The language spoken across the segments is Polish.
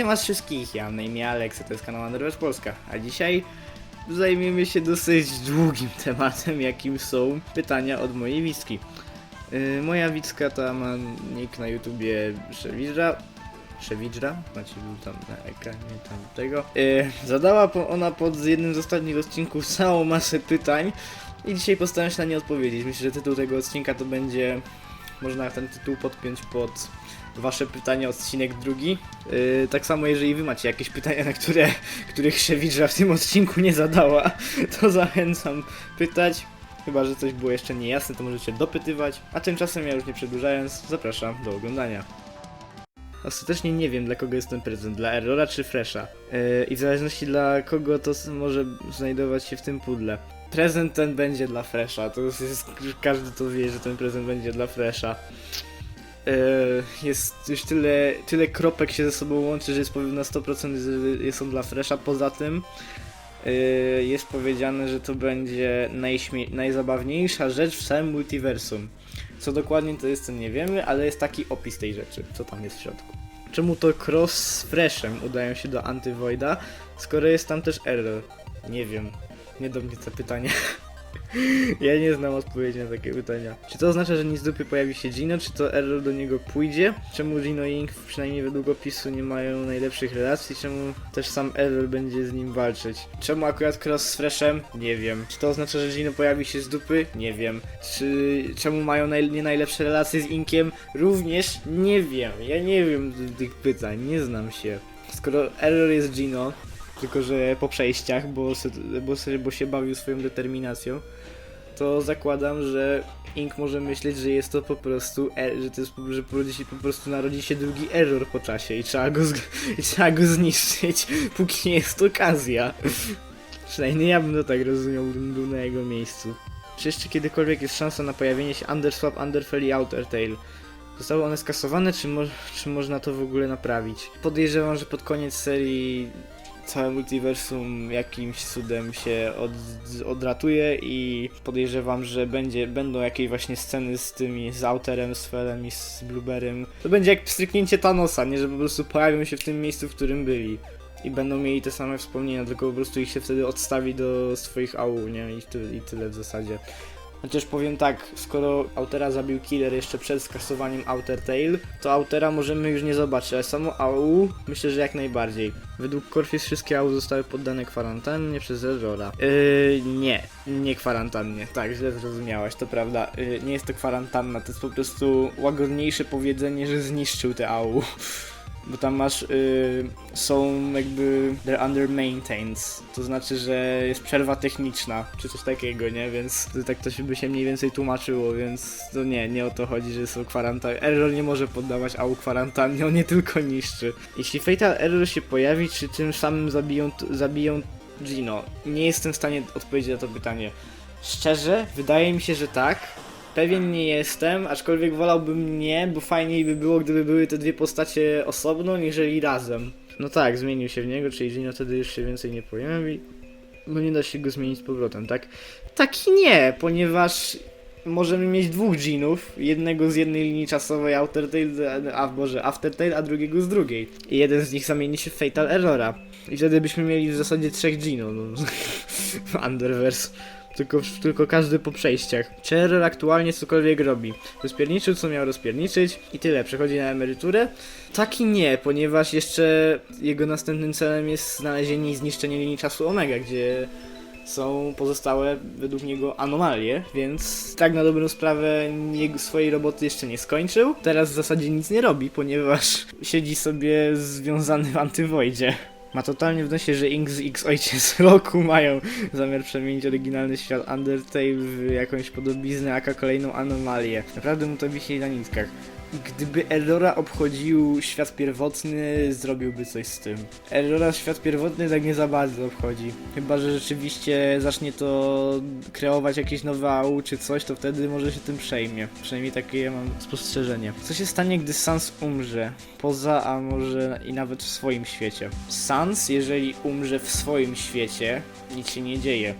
Witam was wszystkich, ja mam na imię Alex, a to jest kanał Underwatch Polska, a dzisiaj zajmiemy się dosyć długim tematem, jakim są pytania od mojej widzki. Yy, moja widzka ta ma nick na YouTubie Szewidża, Szewidża, macie był tam na ekranie tam. Yy, zadała po, ona pod jednym z ostatnich odcinków całą masę pytań i dzisiaj postaram się na nie odpowiedzieć. Myślę, że tytuł tego odcinka to będzie, można ten tytuł podpiąć pod wasze pytania, odcinek drugi. Yy, tak samo, jeżeli wy macie jakieś pytania, na które, których Szewidża w tym odcinku nie zadała, to zachęcam pytać. Chyba, że coś było jeszcze niejasne, to możecie dopytywać. A tymczasem, ja już nie przedłużając, zapraszam do oglądania. Ostatecznie nie wiem, dla kogo jest ten prezent, dla Errora czy Fresha. Yy, I w zależności dla kogo to może znajdować się w tym pudle. Prezent ten będzie dla Fresha, to jest, każdy to wie, że ten prezent będzie dla Fresha. Yy, jest już tyle, tyle kropek się ze sobą łączy, że jest powiem na 100% że są dla Fresha. Poza tym yy, jest powiedziane, że to będzie najśmie- najzabawniejsza rzecz w całym multiversum. Co dokładnie to jest, to nie wiemy, ale jest taki opis tej rzeczy, co tam jest w środku. Czemu to Cross z Freshem udają się do Antyvoida, skoro jest tam też Error? Nie wiem. Nie do mnie to pytanie. Ja nie znam odpowiedzi na takie pytania. Czy to oznacza, że nic dupy pojawi się Gino, czy to Error do niego pójdzie? Czemu Gino i Ink, przynajmniej według opisu, nie mają najlepszych relacji? Czemu też sam Error będzie z nim walczyć? Czemu akurat Cross z Freshem? Nie wiem. Czy to oznacza, że Gino pojawi się z dupy? Nie wiem. Czy czemu mają naj, nie najlepsze relacje z Inkiem? Również nie wiem. Ja nie wiem tych pytań, nie znam się. Skoro Error jest Gino, tylko że po przejściach, bo, bo, bo się bawił swoją determinacją, to zakładam, że Ink może myśleć, że jest to po prostu, er, że to jest, że się, po prostu narodzi się drugi error po czasie i trzeba go, i trzeba go zniszczyć, póki nie jest okazja. Przynajmniej ja bym to tak rozumiał, gdybym był na jego miejscu. Czy jeszcze kiedykolwiek jest szansa na pojawienie się Underswap, Underfell i Outertail? Zostały one skasowane, czy, mo- czy można to w ogóle naprawić? Podejrzewam, że pod koniec serii całe multiversum jakimś cudem się od, odratuje i podejrzewam, że będzie, będą jakieś właśnie sceny z tymi, z Outerem, z Felem i z Blueberem. To będzie jak stryknięcie Thanosa, nie? Że po prostu pojawią się w tym miejscu, w którym byli. I będą mieli te same wspomnienia, tylko po prostu ich się wtedy odstawi do swoich AU, nie? I, ty, i tyle w zasadzie. Chociaż powiem tak, skoro Autera zabił Killer jeszcze przed skasowaniem Outer Tail, to Autera możemy już nie zobaczyć, ale samo AU myślę, że jak najbardziej. Według Corfis wszystkie AU zostały poddane kwarantannie przez Errora. Yy, nie, nie kwarantannie, tak, źle zrozumiałaś, to prawda. Yy, nie jest to kwarantanna, to jest po prostu łagodniejsze powiedzenie, że zniszczył te AU. Bo tam masz, y, są jakby, they're under maintains, to znaczy, że jest przerwa techniczna, czy coś takiego, nie, więc tak to się by się mniej więcej tłumaczyło, więc to nie, nie o to chodzi, że są kwarantanny. Error nie może poddawać AU kwarantannie, on nie tylko niszczy. Jeśli Fatal Error się pojawi, czy tym samym zabiją, zabiją Gino? Nie jestem w stanie odpowiedzieć na to pytanie. Szczerze, wydaje mi się, że tak, Pewien nie jestem, aczkolwiek wolałbym nie, bo fajniej by było, gdyby były te dwie postacie osobno, niżeli razem. No tak, zmienił się w niego, czyli Gino wtedy już się więcej nie pojawi. Bo nie da się go zmienić z powrotem, tak? Tak i nie, ponieważ możemy mieć dwóch Ginów, jednego z jednej linii czasowej Outertail, a Boże, Aftertail, a drugiego z drugiej. I jeden z nich zamieni się w Fatal Errora. I wtedy byśmy mieli w zasadzie trzech Gino, no. Underverse. Tylko, tylko każdy po przejściach. Czy Error aktualnie cokolwiek robi? Rozpierniczył, co miał rozpierniczyć i tyle. Przechodzi na emeryturę? Tak i nie, ponieważ jeszcze jego następnym celem jest znalezienie i zniszczenie linii czasu Omega, gdzie są pozostałe według niego anomalie, więc tak na dobrą sprawę jego swojej roboty jeszcze nie skończył. Teraz w zasadzie nic nie robi, ponieważ siedzi sobie związany w antywojdzie. Ma totalnie w nosie, że Inks X ojciec roku mają zamiar przemienić oryginalny świat Undertale w jakąś podobiznę, aka kolejną anomalię. Naprawdę mu to wisi na nitkach. Gdyby Errora obchodził świat pierwotny, zrobiłby coś z tym. Errora świat pierwotny tak nie za bardzo obchodzi. Chyba, że rzeczywiście zacznie to kreować jakieś nowe AU czy coś, to wtedy może się tym przejmie. Przynajmniej takie ja mam spostrzeżenie. Co się stanie, gdy Sans umrze? Poza, a może i nawet w swoim świecie. Sans, jeżeli umrze w swoim świecie, nic się nie dzieje.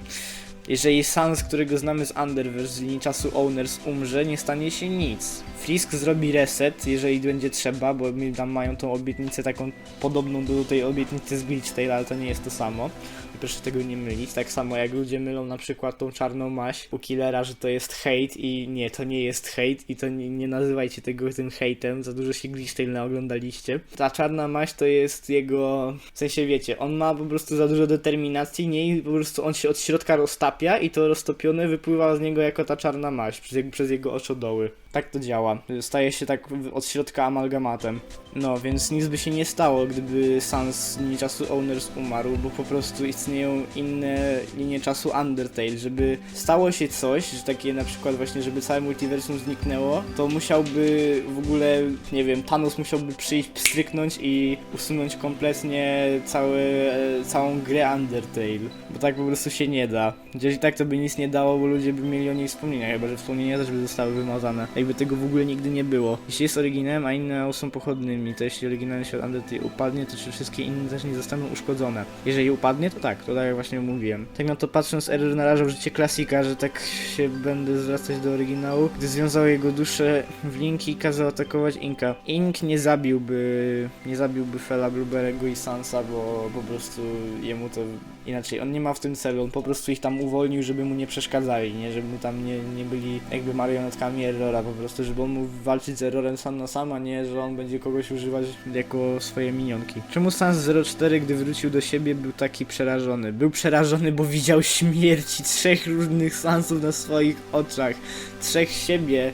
Jeżeli Sans, którego znamy z Underverse z linii czasu Owners umrze, nie stanie się nic. Frisk zrobi reset, jeżeli będzie trzeba, bo tam mają tą obietnicę taką podobną do tej obietnicy z Glitch ale to nie jest to samo. Proszę tego nie mylić. Tak samo jak ludzie mylą na przykład tą czarną maść u Killera, że to jest hate i nie, to nie jest hate i to nie, nie nazywajcie tego tym hate'em, za dużo się Glitch Tale naoglądaliście. Ta czarna maść to jest jego, w sensie wiecie, on ma po prostu za dużo determinacji, nie i po prostu on się od środka roztapia i to roztopione wypływa z niego jako ta czarna maść przez, jego- przez jego oczodoły. Tak to działa. Staje się tak od środka amalgamatem. No, więc nic by się nie stało, gdyby Sans z czasu Owners umarł, bo po prostu istnieją inne linie czasu Undertale. Żeby stało się coś, że takie na przykład właśnie, żeby całe multiversum zniknęło, to musiałby w ogóle, nie wiem, Thanos musiałby przyjść, pstryknąć i usunąć kompletnie cały, całą grę Undertale. Bo tak po prostu się nie da. Gdzieś tak to by nic nie dało, bo ludzie by mieli o niej wspomnienia, chyba że wspomnienia też by zostały wymazane. Jakby tego w ogóle nigdy nie było. Jeśli jest oryginałem, a inne są pochodnymi, to jeśli oryginalny świat Undertale upadnie, to czy wszystkie inne też nie zostaną uszkodzone? Jeżeli upadnie, to tak, to tak jak właśnie mówiłem. Tak na to patrząc, Error narażał życie klasika, że tak się będę zwracać do oryginału, gdy związał jego duszę w Link i kazał atakować Inka. Ink nie zabiłby, nie zabiłby Fela, Blueberry'ego i Sansa, bo po prostu jemu to inaczej, on nie ma w tym celu, on po prostu ich tam uwolnił, żeby mu nie przeszkadzali, nie, żeby mu tam nie, nie byli jakby marionetkami Errora, po prostu, żeby on mógł walczyć z Errorem sam na sam, a nie, że on będzie kogoś używać jako swoje minionki. Czemu Sans 04, gdy wrócił do siebie, był taki przerażony? Był przerażony, bo widział śmierci trzech różnych Sansów na swoich oczach, trzech siebie,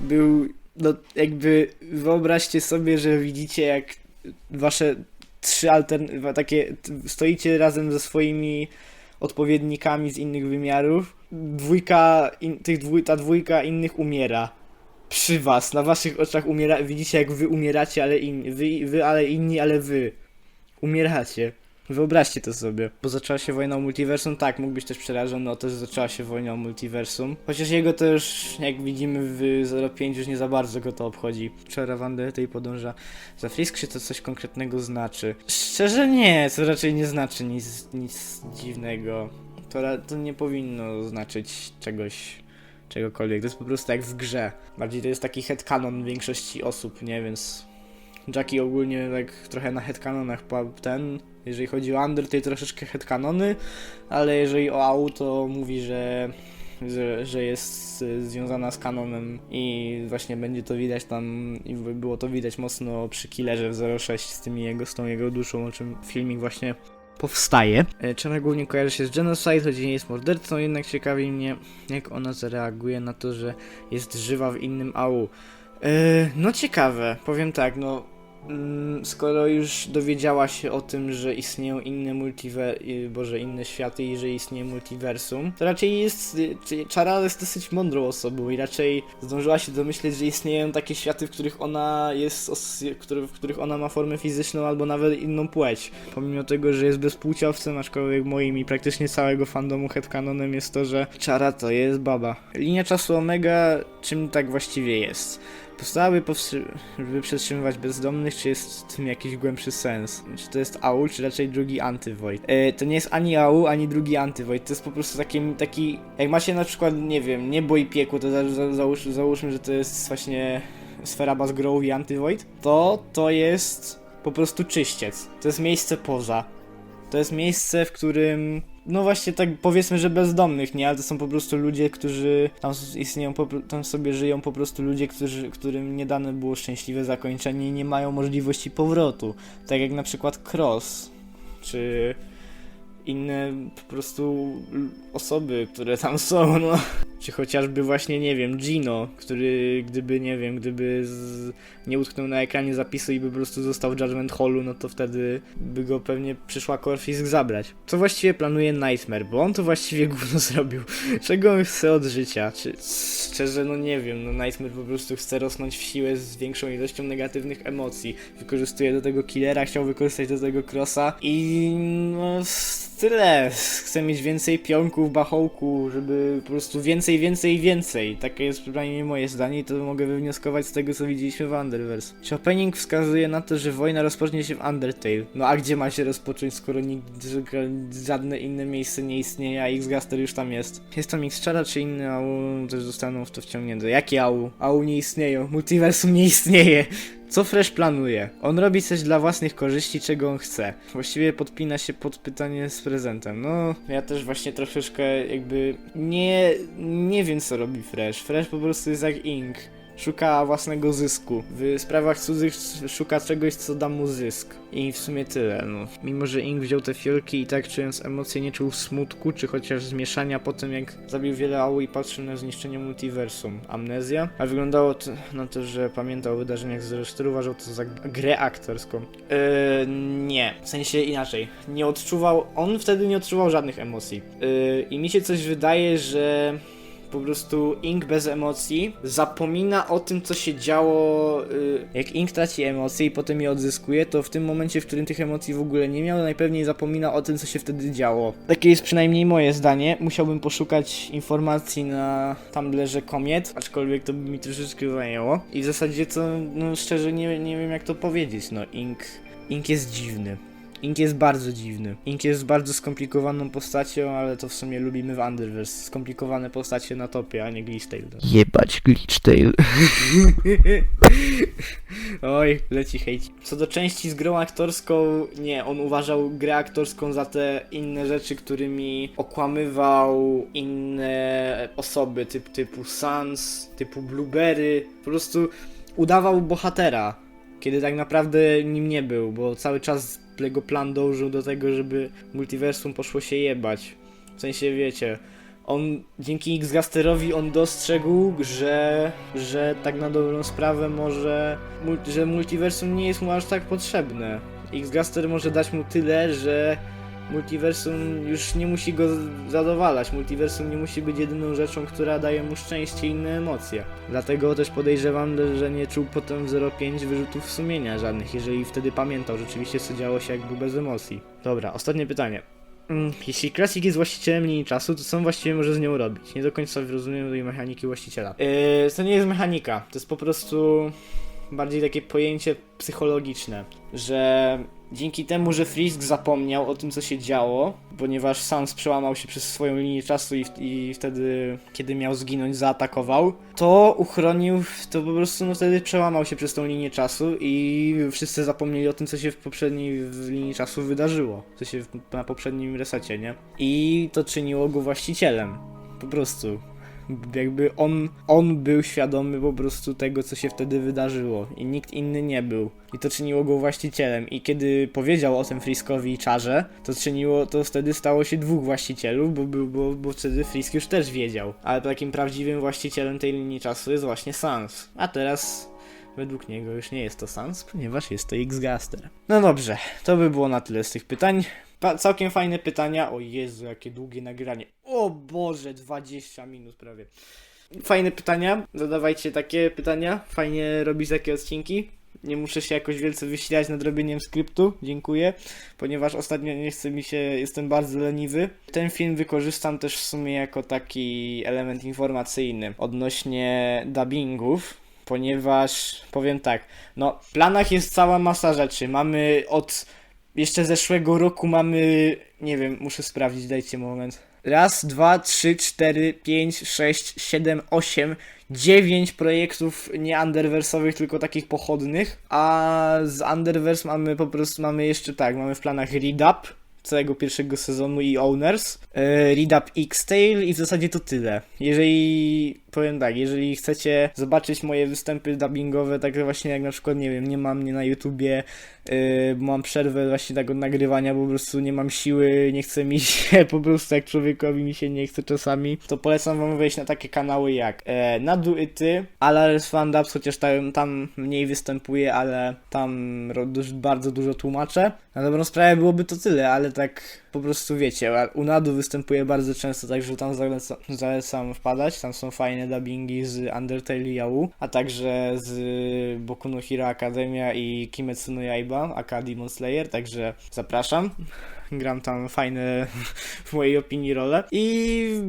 był, no jakby wyobraźcie sobie, że widzicie jak wasze trzy altern... takie stoicie razem ze swoimi odpowiednikami z innych wymiarów. Dwójka, in, tych dwój, ta dwójka innych umiera. Przy was, na waszych oczach umiera, widzicie jak wy umieracie, ale inni, wy, wy ale inni, ale wy. Umieracie. Wyobraźcie to sobie. Bo zaczęła się wojna o multiversum, tak, mógł być też przerażony o to, że zaczęła się wojna o multiversum. Chociaż jego to już, jak widzimy w 05, już nie za bardzo go to obchodzi. Czara Wandy tej podąża za Frisk, czy to coś konkretnego znaczy? Szczerze nie, to raczej nie znaczy nic, nic dziwnego. To, to nie powinno znaczyć czegoś, czegokolwiek. To jest po prostu jak w grze. Bardziej to jest taki headcanon większości osób, nie? Więc Jackie ogólnie tak trochę na headcanonach ten, jeżeli chodzi o Undertale troszeczkę headcanony, ale jeżeli o AU to mówi, że że, że jest związana z kanonem i właśnie będzie to widać tam i by- było to widać mocno przy Killerze w 06 z tymi jego, z tą jego duszą, o czym filmik właśnie powstaje. E, Czarna głównie kojarzy się z Genocide, choć nie jest mordercą, jednak ciekawi mnie, jak ona zareaguje na to, że jest żywa w innym AU. E, no ciekawe, powiem tak, no skoro już dowiedziała się o tym, że istnieją inne multiver... y, boże, inne światy i że istnieje multiversum, to raczej jest... y, Czara jest dosyć mądrą osobą i raczej zdążyła się domyśleć, że istnieją takie światy, w których ona jest... w których ona ma formę fizyczną albo nawet inną płeć. Pomimo tego, że jest bezpłciowcem, aczkolwiek moim i praktycznie całego fandomu headcanonem jest to, że Czara to jest baba. Linia czasu Omega czym tak właściwie jest? Powstałaby, powstrzy- żeby bezdomnych, czy jest w tym jakiś głębszy sens? Czy to jest AU, czy raczej drugi antyvoid? E, to nie jest ani AU, ani drugi antyvoid, to jest po prostu taki, taki jak macie na przykład, nie wiem, niebo i piekło, to za, za, załóż, załóżmy, że to jest właśnie sfera Basgrow i antyvoid, to to jest po prostu czyściec, to jest miejsce poza. To jest miejsce, w którym, no właśnie tak powiedzmy, że bezdomnych, nie? Ale to są po prostu ludzie, którzy tam istnieją, tam sobie żyją po prostu ludzie, którzy, którym nie dane było szczęśliwe zakończenie i nie mają możliwości powrotu. Tak jak na przykład Cross, czy inne po prostu osoby, które tam są, no. Czy chociażby właśnie, nie wiem, Gino, który gdyby, nie wiem, gdyby z, nie utknął na ekranie zapisu i by po prostu został w Judgment Hallu, no to wtedy by go pewnie przyszła Corfisk zabrać. Co właściwie planuje Nightmare, bo on to właściwie gówno zrobił. Czego on chce od życia? Czy szczerze, no nie wiem, no Nightmare po prostu chce rosnąć w siłę z większą ilością negatywnych emocji. Wykorzystuje do tego killera, chciał wykorzystać do tego crossa i no tyle. Chce mieć więcej pionków, bachołku, żeby po prostu więcej więcej, więcej, więcej. Takie jest przynajmniej moje zdanie i to mogę wywnioskować z tego, co widzieliśmy w Underverse. Czy opening wskazuje na to, że wojna rozpocznie się w Undertale? No a gdzie ma się rozpocząć, skoro że- żadne inne miejsce nie istnieje, a X-Gaster już tam jest? Jest tam X-Chara czy inny AU też zostaną w to wciągnięte? Jakie AU? AU nie istnieją, multiversum nie istnieje. Co Fresh planuje? On robi coś dla własnych korzyści, czego on chce. Właściwie podpina się pod pytanie z prezentem. No, ja też właśnie troszeczkę jakby nie, nie wiem co robi Fresh. Fresh po prostu jest jak Ink. Szuka własnego zysku. W sprawach cudzych szuka czegoś, co da mu zysk. I w sumie tyle, no. Mimo, że Ink wziął te fiolki i tak czując emocje nie czuł smutku, czy chociaż zmieszania po tym, jak zabił wiele ału i patrzył na zniszczenie multiversum. Amnezja? A wyglądało to na to, że pamiętał o wydarzeniach z 04, uważał to za grę aktorską. Yy, nie. W sensie inaczej. Nie odczuwał, on wtedy nie odczuwał żadnych emocji. Yy, I mi się coś wydaje, że po prostu Ink bez emocji zapomina o tym, co się działo. y, Jak Ink traci emocje i potem je odzyskuje, to w tym momencie, w którym tych emocji w ogóle nie miał, najpewniej zapomina o tym, co się wtedy działo. Takie jest przynajmniej moje zdanie. Musiałbym poszukać informacji na Tumblrze Komiet, aczkolwiek to by mi troszeczkę zajęło. I w zasadzie to, no szczerze, nie, nie wiem jak to powiedzieć. No, Ink, Ink jest dziwny. Ink jest bardzo dziwny. Ink jest bardzo skomplikowaną postacią, ale to w sumie lubimy w Underverse. Skomplikowane postacie na topie, a nie Glitchtail. Jebać Glitchtail. Oj, leci hejt. Co do części z grą aktorską, nie, on uważał grę aktorską za te inne rzeczy, którymi okłamywał inne osoby, typ, typu Sans, typu Blueberry. Po prostu udawał bohatera, kiedy tak naprawdę nim nie był, bo cały czas jego plan dążył do tego, żeby multiversum poszło się jebać. W sensie, wiecie, on dzięki X-Gasterowi on dostrzegł, że, że tak na dobrą sprawę może, że multiversum nie jest mu aż tak potrzebne. X-Gaster może dać mu tyle, że multiversum już nie musi go zadowalać. Multiversum nie musi być jedyną rzeczą, która daje mu szczęście i inne emocje. Dlatego też podejrzewam, że nie czuł potem w 05 wyrzutów sumienia żadnych, jeżeli wtedy pamiętał rzeczywiście co działo się jak był bez emocji. Dobra, ostatnie pytanie. Mm, Jeśli Classic jest właścicielem linii czasu, to co on właściwie może z nią robić? Nie do końca rozumiem tej mechaniki właściciela. Yy, to nie jest mechanika, to jest po prostu bardziej takie pojęcie psychologiczne, że dzięki temu, że Frisk zapomniał o tym, co się działo, ponieważ Sans przełamał się przez swoją linię czasu i, i wtedy, kiedy miał zginąć, zaatakował, to uchronił, to po prostu no wtedy przełamał się przez tą linię czasu i wszyscy zapomnieli o tym, co się w poprzedniej linii czasu wydarzyło, co się na poprzednim resecie, nie? I to czyniło go właścicielem. Po prostu jakby on, on był świadomy po prostu tego, co się wtedy wydarzyło i nikt inny nie był. I to czyniło go właścicielem. I kiedy powiedział o tym Friskowi i Czarze, to czyniło, to wtedy stało się dwóch właścicielów, bo, był, bo, bo wtedy Frisk już też wiedział. Ale takim prawdziwym właścicielem tej linii czasu jest właśnie Sans. A teraz według niego już nie jest to Sans, ponieważ jest to X-Gaster. No dobrze, to by było na tyle z tych pytań. Pa całkiem fajne pytania. O Jezu, jakie długie nagranie. Boże, 20 minut prawie. Fajne pytania. Zadawajcie takie pytania. Fajnie robić takie odcinki. Nie muszę się jakoś wielce wysilać nad robieniem skryptu. Dziękuję. Ponieważ ostatnio nie chce mi się, jestem bardzo leniwy. Ten film wykorzystam też w sumie jako taki element informacyjny odnośnie dubbingów. Ponieważ powiem tak, no w planach jest cała masa rzeczy. Mamy od jeszcze zeszłego roku mamy, nie wiem, muszę sprawdzić, dajcie moment. Raz, dwa, trzy, cztery, pięć, sześć, siedem, osiem, dziewięć projektów nie underwersowych, tylko takich pochodnych. A z underverse mamy po prostu, mamy jeszcze tak, mamy w planach Read Up całego pierwszego sezonu i Owners, e, Read Up X-Tail i w zasadzie to tyle. Jeżeli, powiem tak, jeżeli chcecie zobaczyć moje występy dubbingowe, tak właśnie jak na przykład, nie wiem, nie mam mnie na YouTubie, yy, bo mam przerwę właśnie od nagrywania, bo po prostu nie mam siły, nie chce mi się, po prostu jak człowiekowi mi się nie chce czasami, to polecam wam wejść na takie kanały jak e, Nadu i Ty, Alaris Fandubs, chociaż tam, tam mniej występuję, ale tam bardzo dużo tłumaczę. Na dobrą sprawę byłoby to tyle, ale tak po prostu wiecie, u Nadu występuje bardzo często, także tam zaleca, zalecam wpadać. Tam są fajne dubbingi z Undertale i Yahoo, a także z Boku no Hero Academia i Kimetsu no Yaiba, aka Demon Slayer, także zapraszam. Gram tam fajne, w mojej opinii, role. I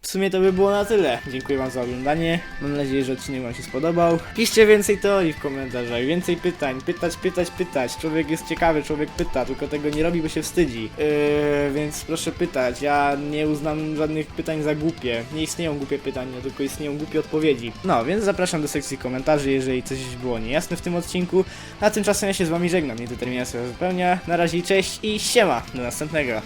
w sumie to by było na tyle. Dziękuję Wam za oglądanie. Mam nadzieję, że odcinek Wam się spodobał. Piszcie więcej teorii w komentarzach, więcej pytań. Pytać, pytać, pytać. Człowiek jest ciekawy, człowiek pyta, tylko tego nie robi, bo się wstydzi. Yy, więc proszę pytać. Ja nie uznam żadnych pytań za głupie. Nie istnieją głupie pytania, tylko istnieją głupie odpowiedzi. No, więc zapraszam do sekcji komentarzy, jeżeli coś było niejasne w tym odcinku. A tymczasem ja się z Wami żegnam. Niedeterminacja wypełnia. Na razie cześć i siema do następnego.